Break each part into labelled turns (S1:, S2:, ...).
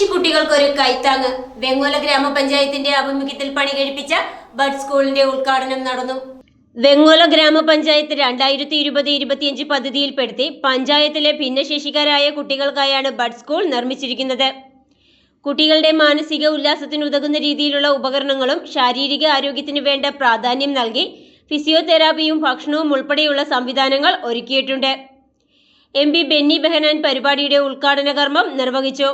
S1: ഭിന്നശേഷി കുട്ടികൾക്കൊരു കൈത്താങ് വെങ്ങോല ഗ്രാമപഞ്ചായത്തിന്റെ ആഭിമുഖ്യത്തിൽ പണി കഴിപ്പിച്ച ബഡ് സ്കൂളിന്റെ ഉദ്ഘാടനം നടന്നു. വെങ്ങോല ഗ്രാമപഞ്ചായത്ത് രണ്ടായിരത്തി ഇരുപത് ഇരുപത്തിയഞ്ച് പദ്ധതിയിൽപ്പെടുത്തി പഞ്ചായത്തിലെ ഭിന്നശേഷിക്കാരായ കുട്ടികൾക്കായാണ് ബഡ് സ്കൂൾ നിർമ്മിച്ചിരിക്കുന്നത്. കുട്ടികളുടെ മാനസിക ഉല്ലാസത്തിന് ഉതകുന്ന രീതിയിലുള്ള ഉപകരണങ്ങളും ശാരീരിക ആരോഗ്യത്തിന് വേണ്ട പ്രാധാന്യം നൽകി ഫിസിയോതെറാപ്പിയും ഭക്ഷണവും ഉൾപ്പെടെയുള്ള സംവിധാനങ്ങൾ ഒരുക്കിയിട്ടുണ്ട്. എം പി ബെന്നി ബെഹനാൻ പരിപാടിയുടെ ഉദ്ഘാടന കർമ്മം നിർവഹിച്ചു.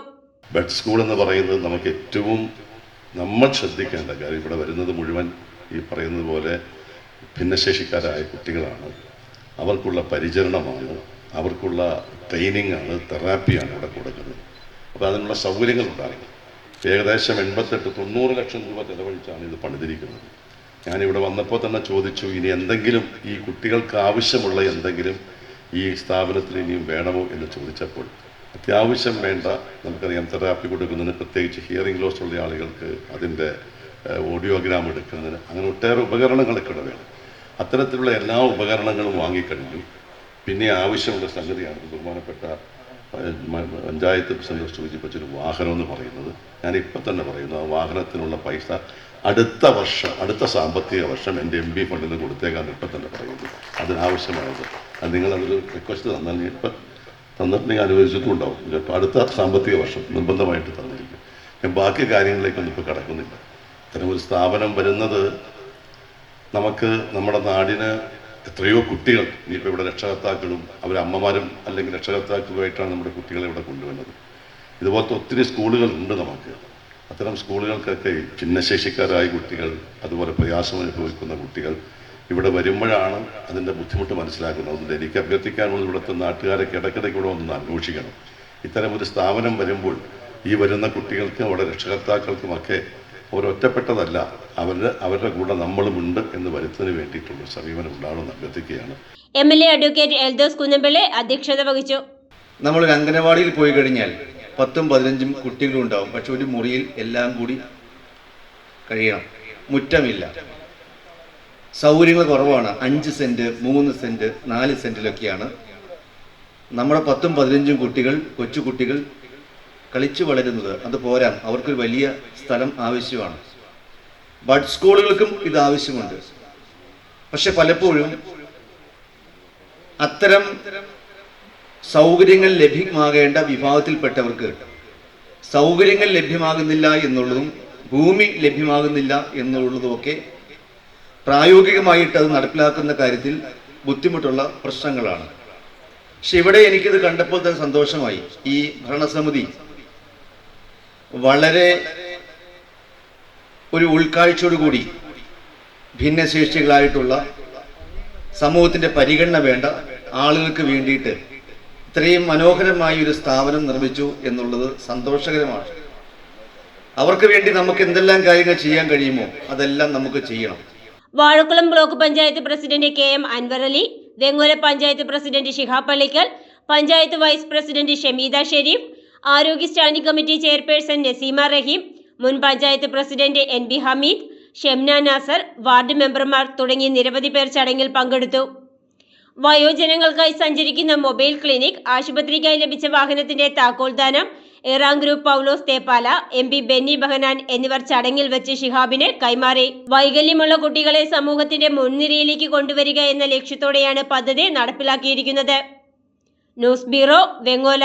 S2: ബെഡ് സ്കൂൾ എന്ന് പറയുന്നത് നമുക്ക് ഏറ്റവും നമ്മൾ ശ്രദ്ധിക്കേണ്ട കാര്യം ഇവിടെ വരുന്നത് മുഴുവൻ ഈ പറയുന്നത് പോലെ ഭിന്നശേഷിക്കാരായ കുട്ടികളാണ്. അവർക്കുള്ള പരിചരണമാണ് അവർക്കുള്ള ട്രെയിനിങ് ആണ് തെറാപ്പിയാണ് ഇവിടെ കൊടുക്കുന്നത്. അപ്പോൾ അതിനുള്ള സൗകര്യങ്ങൾ ഉണ്ടായിരുന്നു ഏകദേശം എൺപത്തെട്ട് തൊണ്ണൂറ് ലക്ഷം രൂപ ചെലവഴിച്ചാണ് ഇത് പണിതിരിക്കുന്നത്. ഞാനിവിടെ വന്നപ്പോൾ തന്നെ ചോദിച്ചു ഇനി എന്തെങ്കിലും ഈ കുട്ടികൾക്ക് ആവശ്യമുള്ള എന്തെങ്കിലും ഈ സ്ഥാപനത്തിൽ ഇനിയും വേണമോ? എന്ന് ചോദിച്ചപ്പോൾ അത്യാവശ്യം വേണ്ട. നമുക്കറിയാം തെറാപ്പി കൊടുക്കുന്നതിന് പ്രത്യേകിച്ച് ഹിയറിംഗ് ലോസ് ഉള്ള ആളുകൾക്ക് അതിന്റെ ഓഡിയോഗ്രാം എടുക്കുന്നതിന് അങ്ങനെ ഒട്ടേറെ ഉപകരണങ്ങളൊക്കെ ഇവിടെ വേണം. അത്തരത്തിലുള്ള എല്ലാ ഉപകരണങ്ങളും വാങ്ങിക്കഴിഞ്ഞു. പിന്നെ ആവശ്യമുള്ള സംഗതിയാണ് ബഹുമാനപ്പെട്ട പഞ്ചായത്ത് പ്രസിഡന്റ് സൂചിപ്പിച്ചൊരു വാഹനം എന്ന് പറയുന്നത്. ഞാൻ ഇപ്പം തന്നെ പറയുന്നു ആ വാഹനത്തിനുള്ള പൈസ അടുത്ത വർഷം അടുത്ത സാമ്പത്തിക വർഷം എന്റെ എം പി ഫണ്ടിൽ നിന്ന് കൊടുത്തേക്കാന്ന് ഇപ്പം തന്നെ പറയുന്നു. അതിനാവശ്യമായത്. അത് നിങ്ങളതൊരു റിക്വസ്റ്റ് തന്നാൽ ഇപ്പം തന്നിട്ടുണ്ടെങ്കിൽ അനുവദിച്ചിട്ടും ഉണ്ടാവും ചിലപ്പോൾ അടുത്ത സാമ്പത്തിക വർഷം നിർബന്ധമായിട്ട് തന്നിരിക്കും. ഞാൻ ബാക്കി കാര്യങ്ങളിലേക്കൊന്നും ഇപ്പോൾ കിടക്കുന്നില്ല. ഇത്തരം ഒരു സ്ഥാപനം വരുന്നത് നമുക്ക് നമ്മുടെ നാടിന് എത്രയോ കുട്ടികൾ ഇനിയിപ്പോൾ ഇവിടെ രക്ഷകർത്താക്കളും അവരമ്മമാരും അല്ലെങ്കിൽ രക്ഷകർത്താക്കളുമായിട്ടാണ് നമ്മുടെ കുട്ടികളെ ഇവിടെ കൊണ്ടുവന്നത് ഇതുപോലത്തെ ഒത്തിരി സ്കൂളുകൾ ഉണ്ട് നമുക്ക്. അത്തരം സ്കൂളുകൾക്കൊക്കെ ഭിന്നശേഷിക്കാരായ കുട്ടികൾ അതുപോലെ പ്രയാസം അനുഭവിക്കുന്ന കുട്ടികൾ ഇവിടെ വരുമ്പോഴാണ് അതിന്റെ ബുദ്ധിമുട്ട് മനസ്സിലാക്കുന്നത്. അതുകൊണ്ട് എനിക്ക് അഭ്യർത്ഥിക്കാനുള്ള ഇവിടുത്തെ നാട്ടുകാരൊക്കെ ഇടയ്ക്കിടയ്ക്ക് ഇവിടെ ഒന്ന് അന്വേഷിക്കണം. ഇത്തരം ഒരു സ്ഥാപനം വരുമ്പോൾ ഈ വരുന്ന കുട്ടികൾക്കും അവരുടെ രക്ഷകർത്താക്കൾക്കുമൊക്കെ ഒരൊറ്റപ്പെട്ടതല്ല അവരുടെ അവരുടെ കൂടെ നമ്മളുമുണ്ട് എന്ന് വരുത്തുന്നതിന് വേണ്ടിയിട്ടുള്ള സമീപനം ഉണ്ടാകണമെന്ന് അഭ്യർത്ഥിക്കുകയാണ്.
S1: M L A advocate Eldhose Kunnampilly അധ്യക്ഷത വഹിച്ചു.
S3: നമ്മൾ അംഗനവാടിയിൽ പോയി കഴിഞ്ഞാൽ പത്തും പതിനഞ്ചും കുട്ടികളും ഉണ്ടാവും. പക്ഷെ ഒരു മുറിയിൽ എല്ലാം കൂടി കഴിയണം. മുറ്റമില്ല. സൗകര്യങ്ങൾ കുറവാണ്. അഞ്ച് സെന്റ് മൂന്ന് സെന്റ് നാല് സെന്റിലൊക്കെയാണ്. നമ്മുടെ പത്തും പതിനഞ്ചും കുട്ടികൾ കൊച്ചുകുട്ടികൾ കളിച്ചു വളരുന്നത്. അത് പോരാ. അവർക്കൊരു വലിയ സ്ഥലം ആവശ്യമാണ്. ബഡ് സ്കൂളുകൾക്കും ഇത് ആവശ്യമുണ്ട്. പക്ഷെ പലപ്പോഴും അത്തരം സൗകര്യങ്ങൾ ലഭ്യമാകേണ്ട വിഭാഗത്തിൽപ്പെട്ടവർക്ക് സൗകര്യങ്ങൾ ലഭ്യമാകുന്നില്ല എന്നുള്ളതും ഭൂമി ലഭ്യമാകുന്നില്ല എന്നുള്ളതുമൊക്കെ പ്രായോഗികമായിട്ട് അത് നടപ്പിലാക്കുന്ന കാര്യത്തിൽ ബുദ്ധിമുട്ടുള്ള പ്രശ്നങ്ങളാണ്. പക്ഷെ ഇവിടെ എനിക്കിത് കണ്ടപ്പോൾ തന്നെ സന്തോഷമായി. ഈ ഭരണസമിതി വളരെ ഒരു ഉൾക്കാഴ്ചയോടുകൂടി ഭിന്നശേഷികളായിട്ടുള്ള സമൂഹത്തിന്റെ പരിഗണന വേണ്ട ആളുകൾക്ക് വേണ്ടിയിട്ട് ഇത്രയും മനോഹരമായ ഒരു സ്ഥാപനം നിർമ്മിച്ചു എന്നുള്ളത് സന്തോഷകരമാണ്. അവർക്ക് വേണ്ടി നമുക്ക് എന്തെല്ലാം കാര്യങ്ങൾ ചെയ്യാൻ കഴിയുമോ അതെല്ലാം നമുക്ക് ചെയ്യണം.
S1: Vazhakulam block panchayat president K M Anwar Ali Vengola panchayat president Shihab Pallikkal panchayat vice president Shameeda Sharif ആരോഗ്യ standing committee chairperson Naseema Rahim മുൻ panchayat president N B Hameed Shemna Nasar ward മെമ്പർമാർ തുടങ്ങി നിരവധി പേർ ചടങ്ങിൽ പങ്കെടുത്തു. വയോജനങ്ങൾക്കായി സഞ്ചരിക്കുന്ന mobile clinic ആശുപത്രിക്കായി ലഭിച്ച വാഹനത്തിന്റെ താക്കോൽദാനം Iran group Paulose Theppala M P Benny Behanan എന്നിവർ ചടങ്ങിൽ വെച്ച് ഷിഹാബിന് കൈമാറി. വൈകല്യമുള്ള കുട്ടികളെ സമൂഹത്തിന്റെ മുൻനിരയിലേക്ക് കൊണ്ടുവരിക എന്ന ലക്ഷ്യത്തോടെയാണ് പദ്ധതി നടപ്പിലാക്കിയിരിക്കുന്നത്. News bureau Vengola.